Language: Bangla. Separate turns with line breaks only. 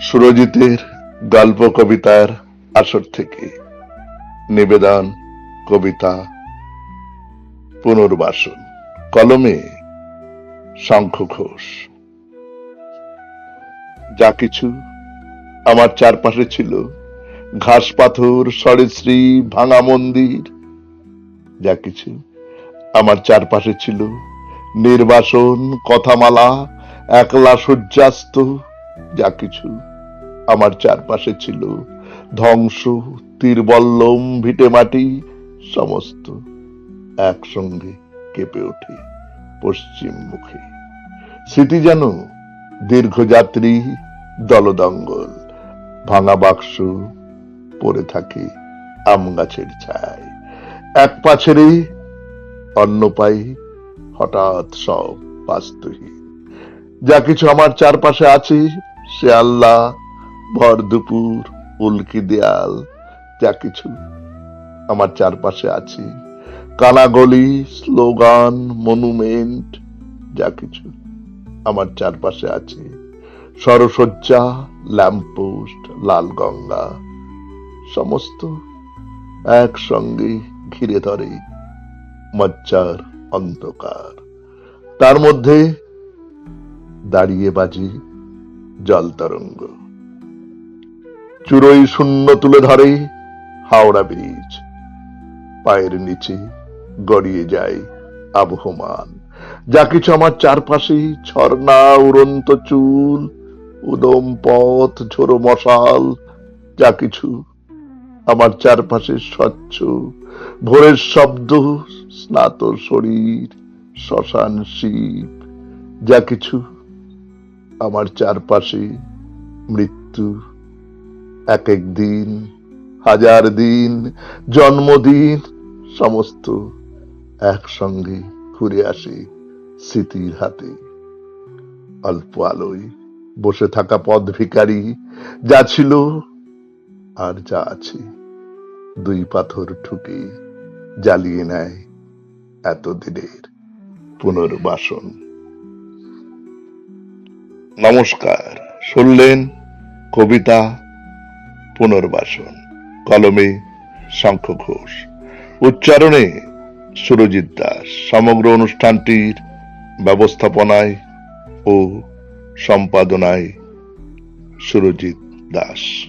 সুরজিতের গল্প কবিতার আসর থেকে নিবেদন, কবিতা পুনর্বাসন, কলমে শঙ্খ ঘোষ। যা কিছু আমার চারপাশে ছিল, ঘাস পাথর সরেশ্রী ভাঙা মন্দির, যা কিছু আমার চারপাশে ছিল, নির্বাসন, কথামালা, একলা সূর্যাস্ত, যা কিছু আমার চারপাশে ছিল। ধ্বংস, তীরবল্লম, ভিটে মাটি, সমস্ত একসঙ্গে কেঁপে ওঠে পশ্চিম মুখে। স্মৃতি যেন দীর্ঘযাত্রী, দলদঙ্গল, ভাঙা বাক্স পড়ে থাকে আম গাছের ছায়। এক পা ছেড়ে অন্য পাই হঠাৎ সব বাস্তুহীন। যা কিছু আমার চারপাশে আছে, সে আল্লাহ ভর দুপুর, উল্কি দেয়াল, যা কিছু আমার চারপাশে আছে। কানাগলি স্লোগান, মনুমেন্ট, যা কিছু আমার চারপাশে আছে। সরসজ্জা, ল্যাম্পপোস্ট, লাল গঙ্গা, সমস্ত একসঙ্গে ঘিরে ধরে মজ্জার অন্ধকার। তার মধ্যে দাঁড়িয়ে বাজি জল তরঙ্গ। চুরই শূন্য তুলে ধরে হাওড়া ব্রিজ। পায়ের নিচে গড়িয়ে যায় আবহমান। যা কিছু আমার চারপাশে ঝর্ণা, উড়ন্ত চুল, উদম পথ, ঝোড়ো মশাল, যা কিছু আমার চারপাশে স্বচ্ছ। ভোরের শব্দ, স্নাত শরীর, শ্মশান শিব, যা কিছু আমার চারপাশে মৃত্যু এক এক দিন, হাজার দিন, জন্মদিন, সমস্ত একসঙ্গে ঘুরে আসে স্মৃতির হাতে। অল্প আলোয় বসে থাকা পদ ভিখারি, যা ছিল আর যা আছে, দুই পাথর ঠুকে জ্বালিয়ে নেয় এতদিনের পুনর্বাসন। নমস্কার, শুনলেন কবিতা পুনর্বাসন। কলমে শঙ্খ ঘোষ। উচ্চারণে সুরজিৎ দাস। সমগ্র অনুষ্ঠানটির ব্যবস্থাপনায় ও সম্পাদনায় সুরজিৎ দাস।